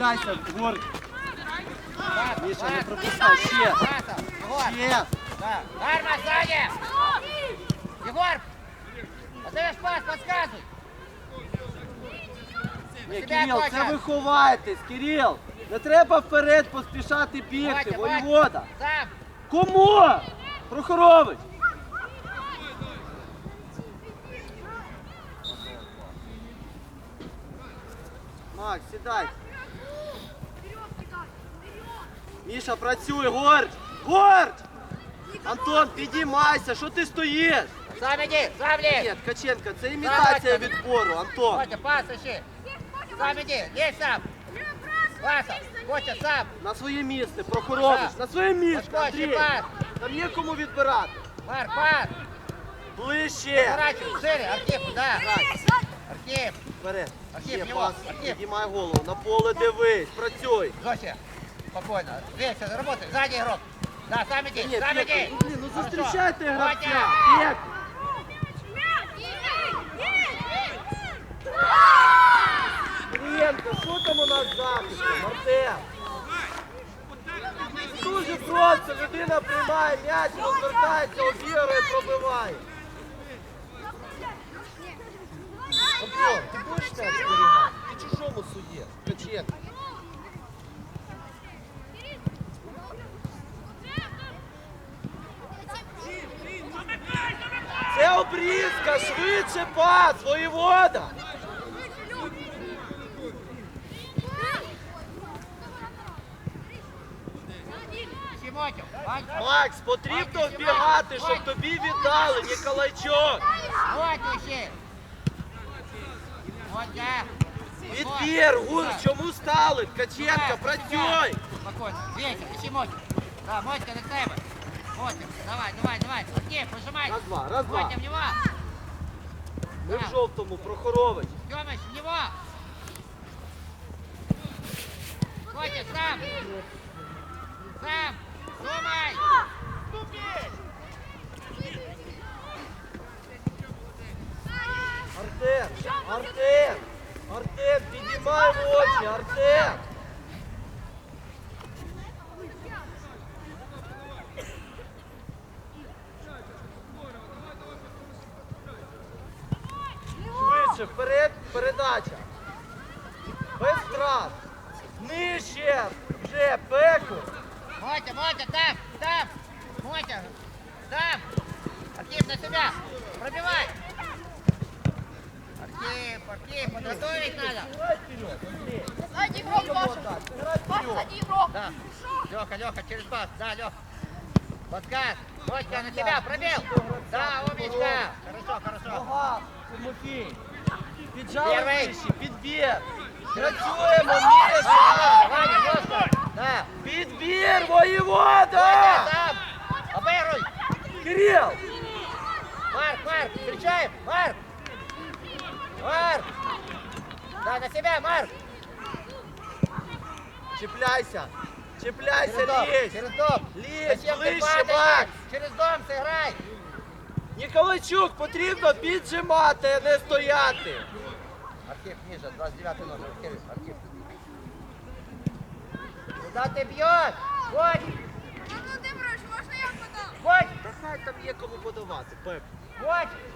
чіпляйся, Гор. Пас, Міша, не пропускай, ще. Ще. Гарма сзади. Егор. Отдаешь пас, подсказывай. Ні, Кирил, це ви ховаєтесь, Кирил. Не треба вперед поспішати бігти, воєвода. Сам. Кому? Прохорович. Макс, сідай. Міша, працюй, Горч! Горч! Антон, підіймайся, що ти стоїш? Сам иди, сам лезь. Ні, Ткаченко, це імітація Батя. відбору, Антон. Котя, пас ищи. Сам иди, лезь сам. Паса, Котя, сам. На своє місце, Прохорович, на своє місце, Пашко, Андрій. пас. Там є кому відбирати. Марк, пас. Ближче. Поворачивай, шире, Архип, да. Архип, Вперед. Архіп, Є пас. Архіп. Підіймай голову. На поле дивись. Працюй. Зося, спокойно. Весь, работай, сзади игрок. Да, сам иди, Ні, сам Петя, иди. блін, ну зустрічайте гравця. Котя. Петя. Стрієнко, що там у нас захистом? Артем. Дуже просто. Людина приймає м'яч, розвертається, обігрує, пробиває. Антон, ти будеш так зберігати? Ти чужому суді. Ткаченко. Це швидше пас, воєвода. Макс, потрібно вбігати, щоб тобі віддали, Ніколайчук. Відбір, гур, чому стали? Ткаченко, працюй. Спокойно. Ветер, ищи Мотя. Да, Мотька на тебе. Мотя, давай, давай, давай. Окей, прижимай. Раз, два, раз, два. Мотя, в него. Ми в жовтому, Прохорович. Тёмыч, в него. Мотя, сам. Сам. Думай. Артем, Артем, Артем, піднімай в очі, Артем. Да. Леха, Леха, через пас. Да, Леха. Подкат. Мотька на тебя, пробил. Да, умничка. Хорошо, хорошо. Нога, Тимофій. Піджали Первий. вище, підбір. Працюємо, Міша. Ваня, жестко. Да. Підбір, Ваня, воєвода. сам. Обыгруй. Кирил. Марк, Марк, встречаем. Марк. Марк. Да, на себя, Марк. Чіпляйся. Чіпляйся, Через дом, лізь. через дом. Лізь, Зачем ты ближче, падаешь? Макс. Через дом сыграй. Ніколайчук, потрібно піджимати, а не стояти. Архив ниже, 29 номер. Архив, Архив. Куда ты бьешь? Годь, Володимирович, можна я подам? годь, Та хай там є кому подавати, Пеп.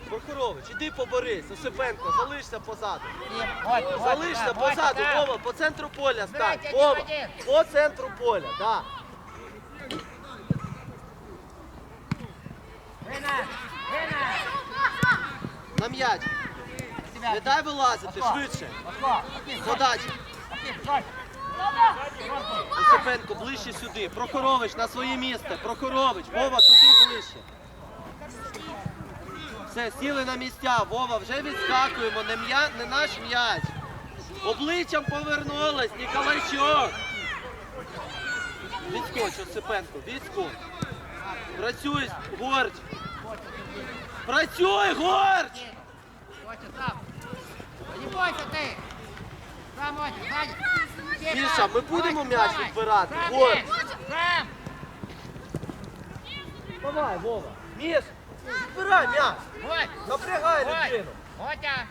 Прохорович, іди поборись, Осипенко, залишся позаду. Залишся позаду. Вова, по центру поля стань. Вова, по центру поля, вина. На м'яч. Не дай вилазити, швидше. Подача. Осипенко, ближче сюди. Прохорович на своє місце. Прохорович, Вова, туди ближче. Все, сіли на місця. Вова, вже відскакуємо. Не, м'я... не наш м'яч. Обличчям повернулась, Ніколайчук. Відскоч, Осипенко, відскоч. Працюй, Горч. Працюй, Горч! Не бойся Мотя, Міша, ми будемо м'яч відбирати? Сам. Давай, Вова. Міш, збирай м'яч. Напрягай людину. Мотя.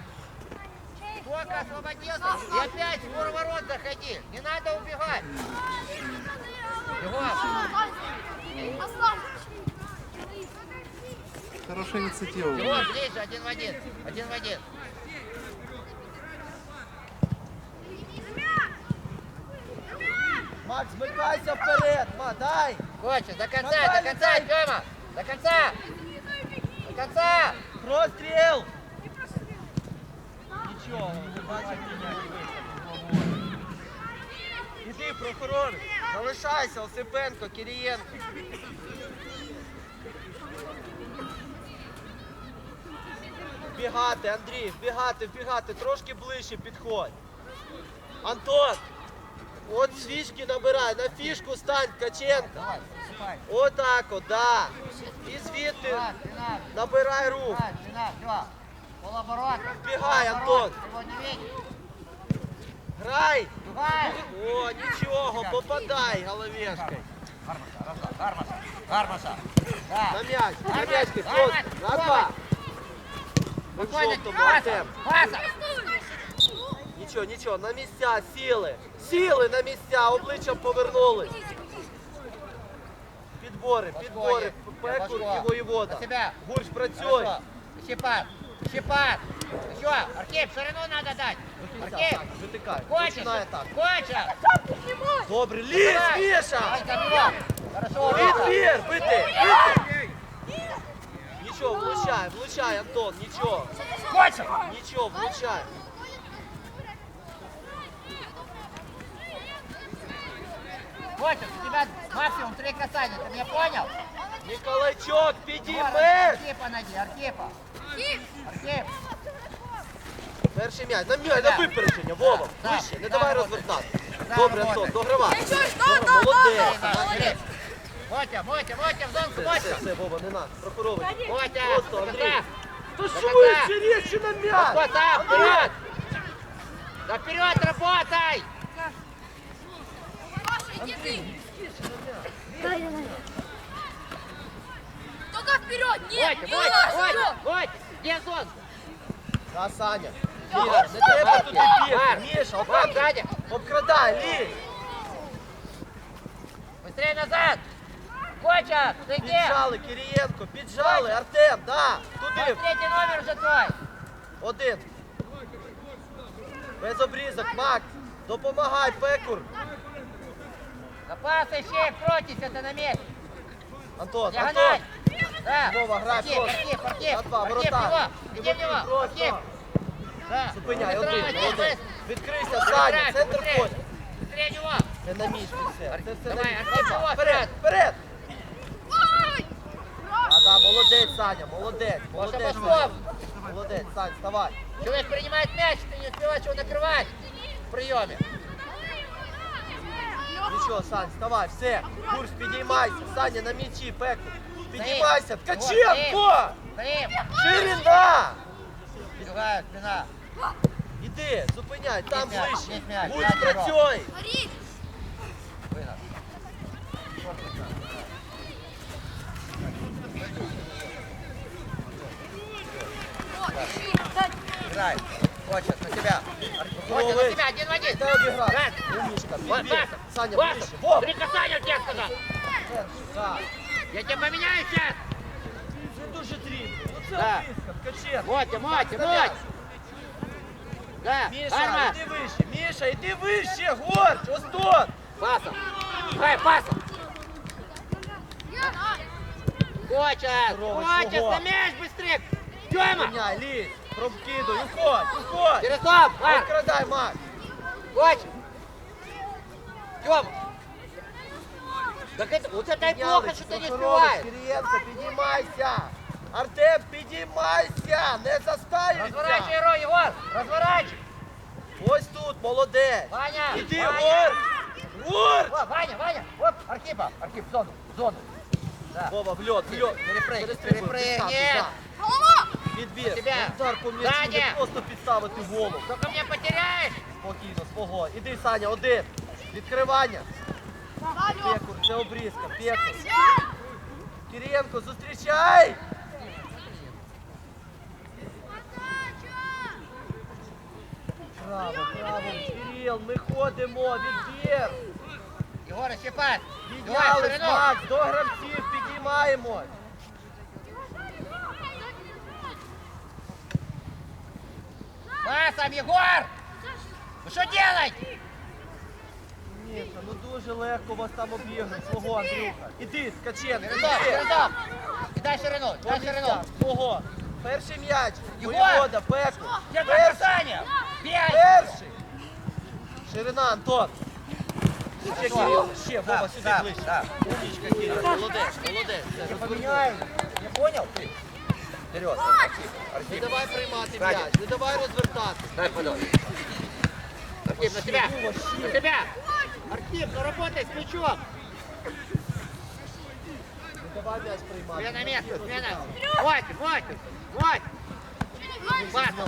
Только освободился. И опять в ворот заходи. Не надо убегать. Егор, Хорошая инициатива. Егор, ближе, один в один. Один в один. Макс, змикайся вперед, ма, дай! Хочешь, до конца, до конца, Тёма. До конца. Конца. Бачив міняти Іди, прокурор! Залишайся, Осипенко, Кирієнко. Вбігати, Андрій, вбігати, вбігати, трошки ближче підходь. Антон! От свічки набирай, на фішку стань, Ткаченко. Отак от, да. І звідти набирай рух. Полоборота. Антон. Грай! О, нічого, попадай головешкой. Гармаша, раза, гармаша, гармаша. На м'яч, на хлоп, на два. Спокойно, Артем. Нічого, нічого, на місця, сіли. Сіли на місця, обличчям повернулись. Підбори, підбори, пекур і воєвода. Гурш працює. Щепат, щепат. Еще, Архип, ширину надо дать. Архип, Витикай, хочешь? починає так. Хочешь? Добре, лізь. Міша! Хорошо, Відбір, бити, бити! Нічого, влучай, влучай, Антон, нічого. Хочешь? Нічого, влучай. Хочешь? У тебя максимум три касания, ты меня понял? Ніколайчук, Вот, підіймеш! Архипа найди, Архипа. Архип. Перший м'яч, на м'яч, на випередження, Вова, Да, вище, не да, давай работай. розвертати. Да, Добре, работай. Антон, догравай. Нічого, да, Вова, да, молодець. да, да. Молодец. Мотя, Мотя, Мотя, в зонку, Все, все, Мотя. все, Вова, не надо, прохоровуй. Мотя, Просто, до Андрій. конца. Та До швидше, речі на м'яч! Вот так, вперед! Да вперед работай! Паша, иди ты. Только вперед, нет, Мотя, не Мотя, надо, Мотя, вперед. Мотя! Где зон? Да, Саня. Я Ігор, не треба туди бігти, Бар, Міша, бар, обкрадай. сзади. Обкрадай, лізь. Быстрее назад! Мотя, ты где? Піджали, Кирієнко, піджали, Артем, да, туди, Третий номер уже твой! один. Без обрізок, Макс, допомагай, Пекур. Запас ищи, крутись, это на месте! Антон, Диагональ! Антон. Да! Вова, грай Архип, просто. Архип, Архип! На два, Архип, ворота. него! Иди в него! Просто. Архип! Да! Зупиняй, Быстро, один, один, молодець. быстро. Відкрийся, Саня, Быстрее, центр быстрее. поля. Быстрее него! Це на місці все. Це все на Давай, місці. Артем, его, Вперед, вперед. Ой! А, да, молодець, Саня, молодець, молодець. Пошел, Саня. Молодець, Сань, вставай. Человек принимает мяч, ты не успеваешь его накрывать в приеме. Нічого, Сань, вставай, все. Курс, підіймайся. Саня, на м'ячі, Пекур. Підіймайся, Ткаченко! Ширина! Другая спина. Іди, зупиняй, там м'яч, ближче. м'яч, Будь м'яч, працюй. Горит. Вынос. Вот, ищи. Играй. Хочет на тебя. Хочет на Голови. тебя, один в один. Дай обіграти. Раз. Умничка, Вот, підбір. Вася. Саня, Вася, ближче. Вов. Три касания у тебя сказал. Так, Я тебя поменяю сейчас. Це дуже дрібно. Ну це Да. обрізка, Ткаченко. Мотя, Мотя, Вставай. Мотя. Да, Міша, Арма. іди вище. Міша, іди вище. Горч, ось тут. Пасом. Давай, пасом. Я. Хочет. Здорово, Хочет, чего? на мяч быстрее. Тёма. Зупиняй, лізь. Пробкидуй, уходь, уходь. Ярослав, Марк. Обкрадай, Макс. Хочет. Тёма. Так это, вот это и плохо, что ты не успеваешь. Кирієнко, підіймайся. Артем, підіймайся. Не Разворачивай застаюйся. Ро, Егор. Разворачивай. Ось тут, молодець. Ваня. Іди, Ваня. Горч. Горч. О, Ваня, Ваня. Оп, Архипа. Архип, в зону, в зону. Да. Вова, в льот, в льот. Перепрыгни, Перестрибуй, перепрыгни. підставити, да. Голова. Відбір. Тебя. Удар по м'ячу, Саня. не просто підставити голову. Только мне потеряешь. Спокійно, свого. Іди, Саня, один. Відкривання. Пекур, це обрізка. Пекур. Кирієнко, зустрічай! Кирил, ми ходимо, відбір. Егор, еще пас. Егор, Піднялись, ширину. Макс, до гравців підіймаємось. Пасом, Егор! Вы что делаете? Міша, ну дуже легко вас там обігнуть, свого Андрюха. Іди, Ткаченко, Передок, передок. Дай ширину, дай ширину. свого. Перший м'яч, Єгор! воєвода, Пеку. Где Перший, касание? Пять. перший. Ширина, Антон. Ще. Кирил, ще, Вова, сюди ближче. да. Умничка, Кирил, молодець, молодець. Поменяем. Не понял? Вперед. Не давай приймати Сзади. м'яч, не давай розвертати. Дай подал. Архип, на тебя! На тебя! Архип, ну работай с мячом! Не давай м'яч приймати. Смена место, смена! Мотя, Мотя, Мотя! Пас!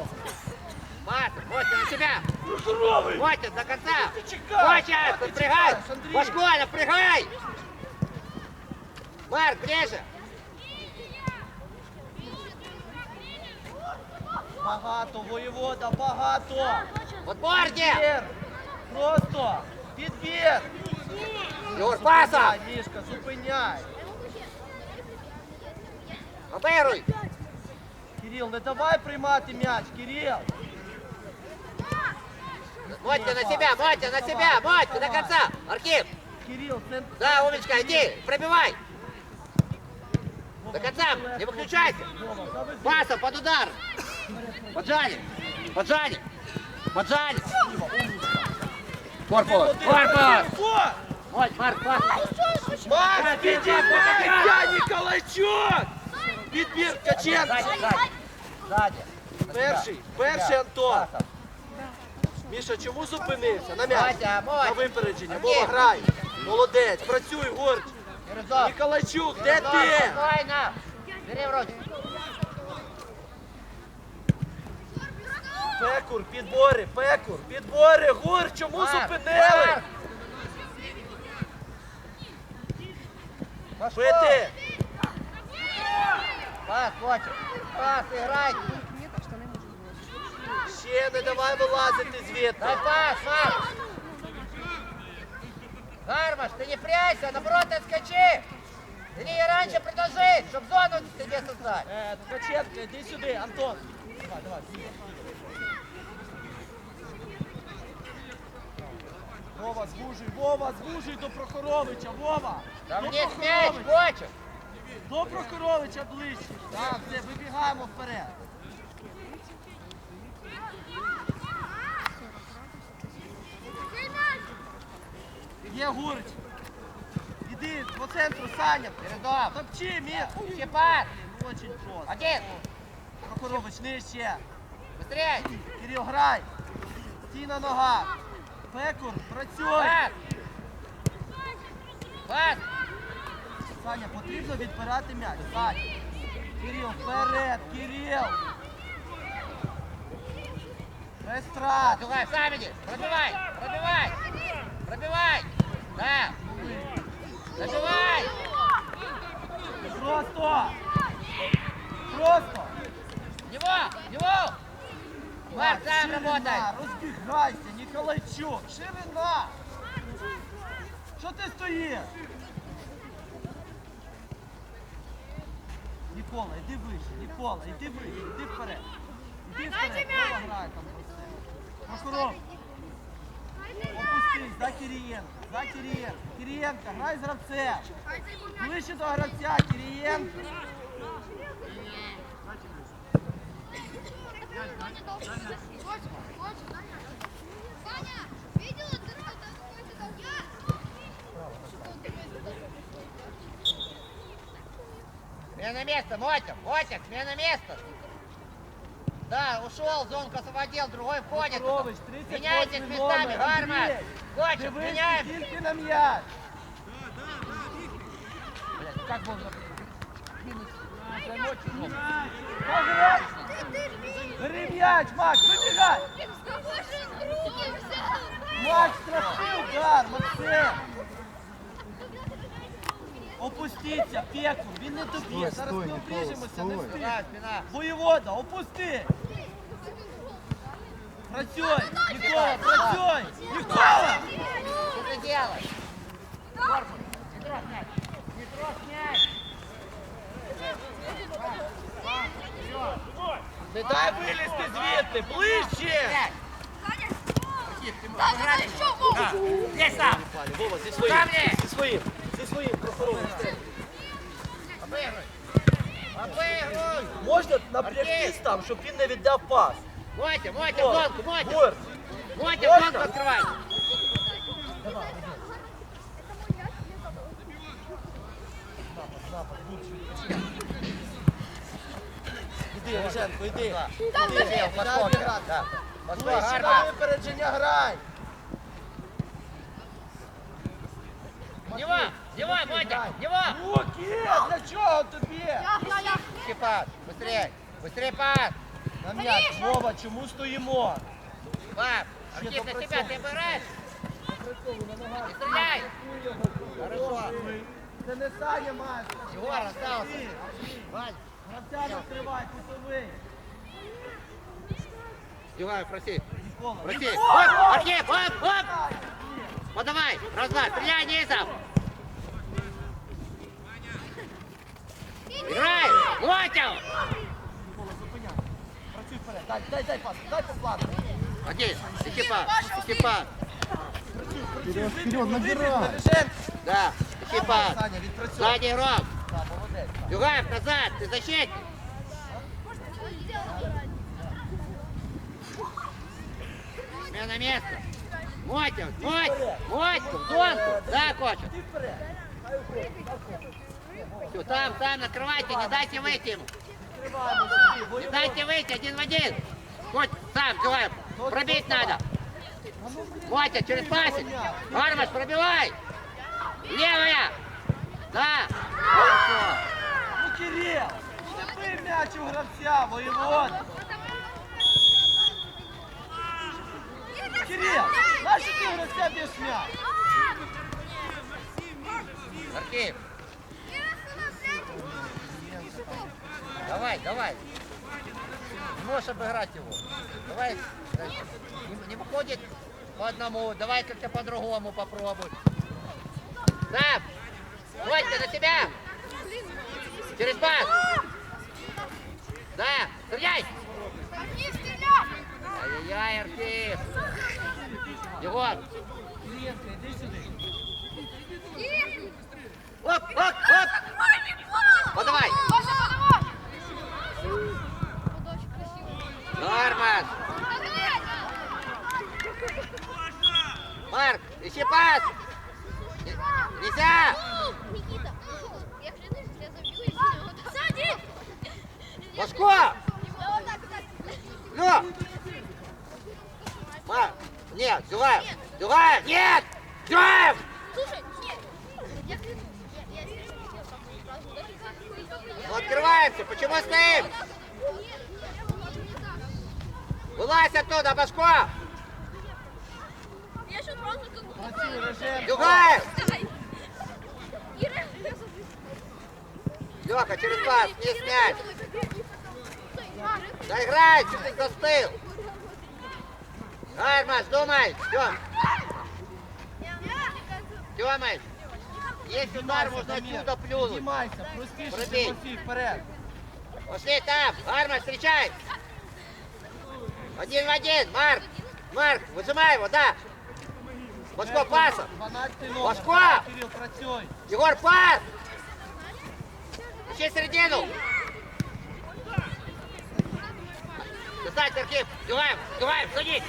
Пас, Мотя, на тебя! Мотя, до конца! Мотя, напрягай! Башко, напрягай! Марк, ближе! Багато, воєвода, багато. Вот борде! Підбір. Просто підбір. Егор, пасом! Зупиняй, Мішка, зупиняй. Обыгрывай! Кирил, не давай приймати м'яч, Кирил. Мотя, на себя, Мотя, на себя! Мотя, до конца! Архип! Кирил, це... Да, умничка, иди, пробивай! До конца, не выключайся! Вова, завези. Пасом под удар! Поджали! Поджали! Поджали! Корпус! Корпус! О! Вот, Марк! Макс, підіймай! Я Ніколайчук! Підбір Ткаченко. Перший, перший Антон. Міша, чому зупинився? На м'яч. Мотя! На випередження. Вова, грай. Молодець, працюй, Горч. Передок! Ніколайчук, де ти? Бери в руки! Пекур, підбори, пекур, підбори, гур, чому зупинили? Пошел! Пас, Мотя! Пас, играй! Ще не давай вилазити Дай звідти. пас, Марк! Гармаш, ты не прячься, наоборот, отскочи! Или раньше предложи, чтобы зону тебе создать. Е, Ткаченко, іди сюди, Антон. Давай, давай, Вова, звужуй, Вова, звужуй до Прохоровича, Вова! Там До есть мяч, Бочек. до Прохоровича ближче. Так, все, вибігаємо вперед. Є Гурич. Іди по центру, Саня. Передом. Топчи, міг. Щепан. Очень просто. Один. Прохорович, нижче. Быстрее. Кирил, грай. Стій на ногах. Пекур, працюй. Пас. Саня, потрібно відбирати м'яч. Саня. Кирил, вперед, Кирил. Без страт. Сам иди. Пробивай. Пробивай. Пробивай. Да. Забивай. Просто. Просто. Него. Него. Марк, сам работай. Розбігайся, Ніколайчук. Ширина. Що ти стоїш? Нікола, іди вище, Нікола, іди вище, іди вперед. Іди вперед, Вова грає там про це. Прокурор, опустись, за Кирієнка, за Кирієнка. Кирієнка, грай з гравцем. Ближче до гравця, Кирієнка. Какой-то там Смена места, Мотя. Мотя, смена места. Да, ушел, зонку освободил, другой входит. Прокорович, 38 Меняйтесь номер, местами, Гармаш. Андрій. Кочек, Дивись меняем. тільки на м'яч. Блядь, как можно кинуть? Займочь, ну. Пограй. Бери м'яч, Макс, вибігай. Макс, страшний удар, Максим. Опустіться, пекур, він не тобі. Зараз ми обріжемося, не встиг. Воєвода, опусти. Працюй! Нікола, працюй! Нікола! Что ты делаешь? Корпус, не трожь мяч. Не трожь мяч. Дай вилізти звідти! Ближче! Мяч. Тихо, Тимур, обыграли. Да. Здесь сам. Вова, зі своїм! Камні! Зі своїм! Зі своїм прохоронним! Обыгрывай. Обыгрывай. Можна напрягтись там, щоб він не віддав пас. Мотя, Мотя, гонку, Мотя. Гурт! Мотя, Можно? гонку открывай. Іди, Риженко, іди! Там Іди, Матвій, дай Пашко, обіграти. да. Пашко, Ближче на гарно. випередження грай! Него, него, Мотя, него. Руки! Для чого тобі? Ищи пас, быстрее, быстрее пас. На м'яч, Вова, чому стоїмо? Пап, Ще Архип, на допрацьовуй. тебя, ты обыграешь. Не стреляй. Хорошо. Це не Саня має. Егор остался. Вань, Гравця накривай, кутовий. Егор, проси. Нікола. Проси. Нікола! Оп, Архип, оп, оп. Подавай, раз-два, стреляй низом. Играй, Мотя. Нікола, зупиняй. Працюй вперед. Дай, дай, дай пас, дай по плану. Один, ищи пас, ищи пас. Вперед, вперед, набирай. Да, ищи пас. Саня, відпрацюй. Сзади игрок. Так, молодець. Югаев, назад, ты защитник. Смена места. Мотя, Мотя, Мотя, в зонку. Да, Коча. Іди вперед. Все, там, там, накрывайте, не дайте выйти ему. Відкриваємо собі. Не воюємо. дайте выйти, один в один. Хоть сам, Югаев, пробить надо. Мотя, через пасик. Армаш, пробивай. Левая. Да. Хорошо. Ну, Кирил, щепи м'яч у гравця, воєвод. Кирил, нащо ти у гравця б'єш м'яч? Архип, давай, давай. Не можешь обыграть его. Давай. Не, не выходит по одному. Давай как-то по-другому попробуй. Сам. Ванька, на тебя. Через пас. Да. Стреляй. Ай-яй-яй, Архип. Егор. Клієнтка, іди сюди. Оп, оп, оп. Подавай. Нормас. Марк, ищи пас. Не- Нельзя. Никита, я клянусь, я забью, если его так- Сзади! Пашко. Юлаев, нет! Юлаев! Слушай, ну, открываемся, почему стоим? Вылазь оттуда, Башко! Юлаев! Леха, через вас, не снять! Доиграй, что ты застыл! Армаш, думай. Тём, Тёмыч. Есть удар, можно отсюда плюнуть. Піднімайся, простіше, Пробій. Тимофій, вперед. Пошли там. Армаш, встречай. Один в один. Марк. Марк, выжимай его, да. Пашко, пасом. 12 номер. Пашко! Давай, Кирил, працюй. Егор, пас. Ищи середину. Достать, Архип. Югаев, Югаев, садись.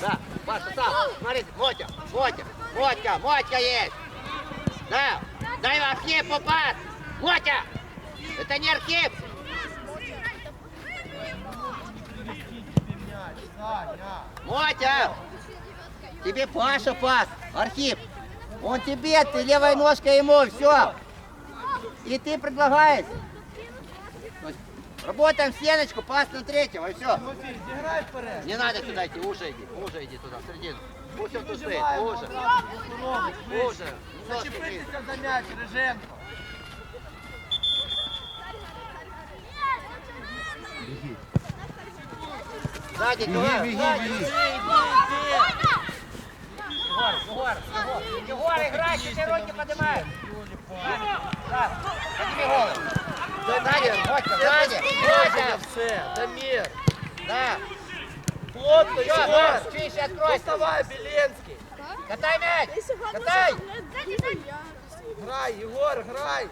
Да, Паша, сам. Смотри, Мотя, Мотя, Мотя, Мотя есть. Да, дай Архипу пас. Мотя, это не Архип. Мотя, тебе Паша пас. Архип, он тебе, ты левой ножкой ему, все. И ты предлагаешь. То есть Работаем в стеночку, пас на третьего, и все. Тимофій, зіграй вперед. Не надо туда идти, уже иди, уже иди туда, в середину. Пусть он тут стоит, Виживаємо уже, одразу, Кусторович, ближче. уже. Немножко ближе. Зачепитися за м'яч, Риженко. Сзади, Беги, Егор, беги, сзади. беги. Іди, іди, Егор, Егор, Егор. Егор, играй, все руки поднимай. Да, подними голову. Сзади, Мотя, сзади. Мотя. Все, Дамір. Да. Плотно, Все, Єгор. Чище откройся. Доставай, Беленський. Катай мяч. Катай. Грай, Егор, грай.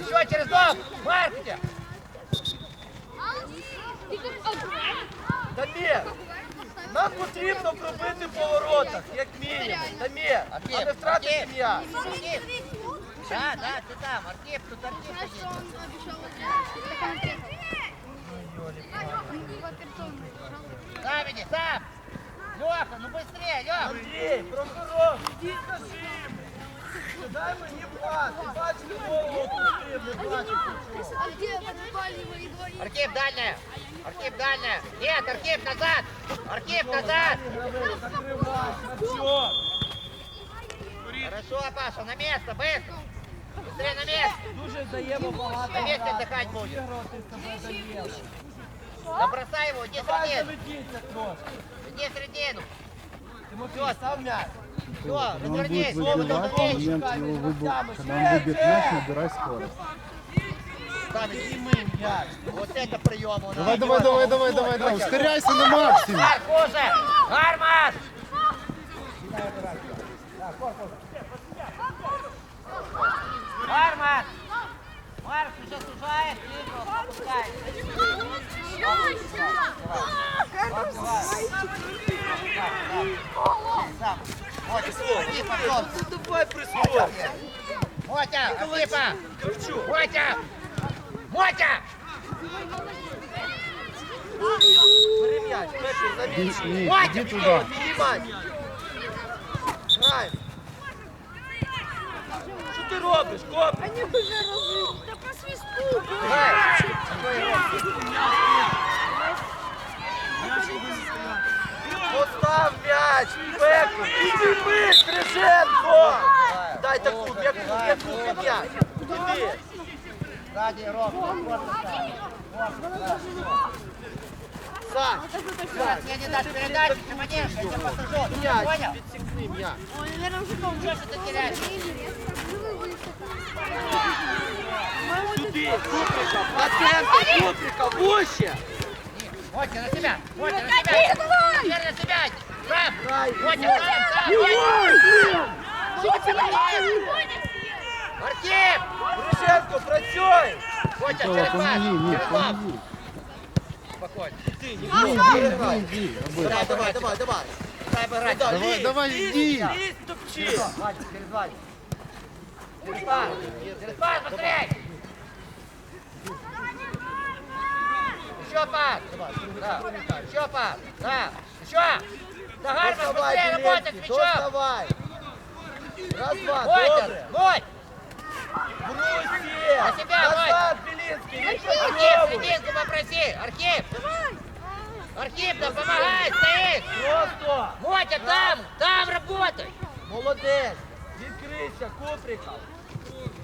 Еще через дом. Марк у тебя. Нам потрібно пробити по воротах, як мінімум. Дамір, а не втратити м'яч. Архип. Да, да, ты там. Архип, тут Архип сидит. Сам иди, сам. Леха, ну быстрее, Леха. Андрій, прокурор, іди скажи йому. Дай мені пас, ти бачиш голову потрібно, бачиш. Архип, дальняя. Архип, дальняя. Нет, Архип, назад. Архип, назад. Закривай, Кравчук. Хорошо, Паша, на место, быстро. Быстрее на место. Дуже даємо багато. На месте грати. отдыхать будешь. Виграти себе даємо. Да бросай его, иди Давай середину. заведіться трошки. Иди середину. Тимофій, став м'яч. Все, Он будет развернись. Оба выбивать, должны в момент вместе. его выбора. Когда он выбьет мяч, набирай скорость. Сам иди. Підійми м'яч. Вот это прием у нас. Давай, давай, давай, давай, давай, давай. Ускоряйся на максимум. Марк, уже! Гармаш! назад. Марк уже сужает, либо пропускает. Давай присмотри! Мотя! Филиппа! Мотя! Мотя! Перемять! Иди туда! Перемять! Крайм! Ник, Мотя, иди туда. Підіймай. Грай. Що ти робиш, коп? Грай! Постав м'яч, Пеку, підійми, Криженко! Дай таку, як як руки м'яч. Іди. Сзади, Ром, За! Сейчас мне не дашь передачу, ты мне, я тебя посажу. Меня, понял? Подсекни меня. Он, наверное, уже помнит. Что ты теряешь? Сюда, Куприка, пациента, Куприка, в уши! Вотя, на себя! Вотя, на себя! Теперь на себя! Прав! Вотя, прав! Вотя! Вотя, прав! Маркип! Грушенко, працюй! Вотя, через вас! Через вас! Спокойно! Ти, Иди, не иди, грай. иди, иди. Давай, давай, давай, давай. Дай бы играть. Давай, Давай, лізь, давай, лізь, иди. лізь, топчи. Вадик, через Вадик. Через пас! Через пас, быстрей! Еще пас! Да. Еще пас! Да! Еще! Да, Гармаш, Доставай, быстрее работать, Беленький, мячом! доставай. Раз, два, Мотя! добре. Моть! Брусьє. На себя, Назад, Белинский, не Архип, подъебывай. серединку попроси! Архип! Архип, да помогай, стоит! Просто. Мотя, там! Там работай! Молодець. Відкрийся, Куприка.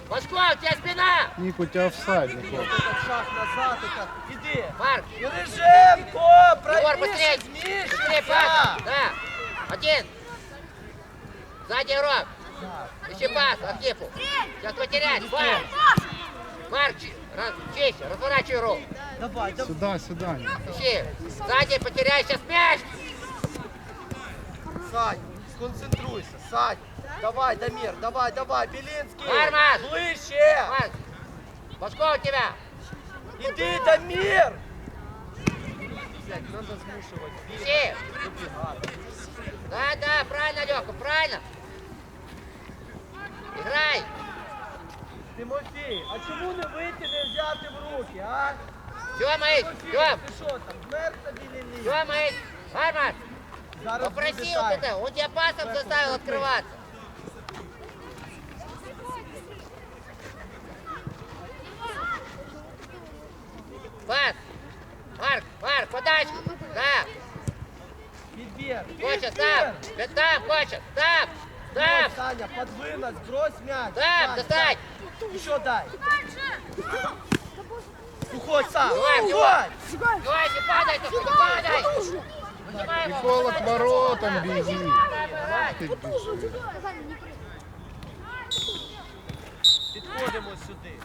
Башко, у тебя спина! Ник, у тебя офсайд, Никола. Так шаг назад, і так. Іди. Марк, Береженко, Егор, правіше, быстрее! зміщуйся. Быстрее пас! Да! Один! Сзади урок! Ищи пас Архипу! Сейчас потерять! Марк! Марк, чи- Раз, чище, разворачивай руку! Давай, давай. Сюда, сюда. Ищи! Сзади потеряй сейчас мяч! Сань, сконцентруйся, Сань. Давай, Дамир, давай, давай, Белинский. Арман! Ближче. Марк! Башко у тебя! Іди, Дамир. Блядь, надо! Да, да, правильно, Леха, правильно! Играй! Тимофій, а чому не вийти, не взяти в руки, а? Тёма, эй, Тимофій, Тём! ти що там, змерз тобі лілі? Тёма, эй! Арман! Зараз Попроси буде вот тайм. это, он тебя пасом заставил открываться. Пас! Марк, Марк, подачку! Да! Підбір. Коча, Підбір. там! Да Там, Коча, там! Ой, Там! Саня, подвинуть, брось мяч. Там, Сань, достать! Еще дай. Уходь сам. Уходь. Давай, не падай, только не падай. Никола к воротам беги. Підходимо сюди.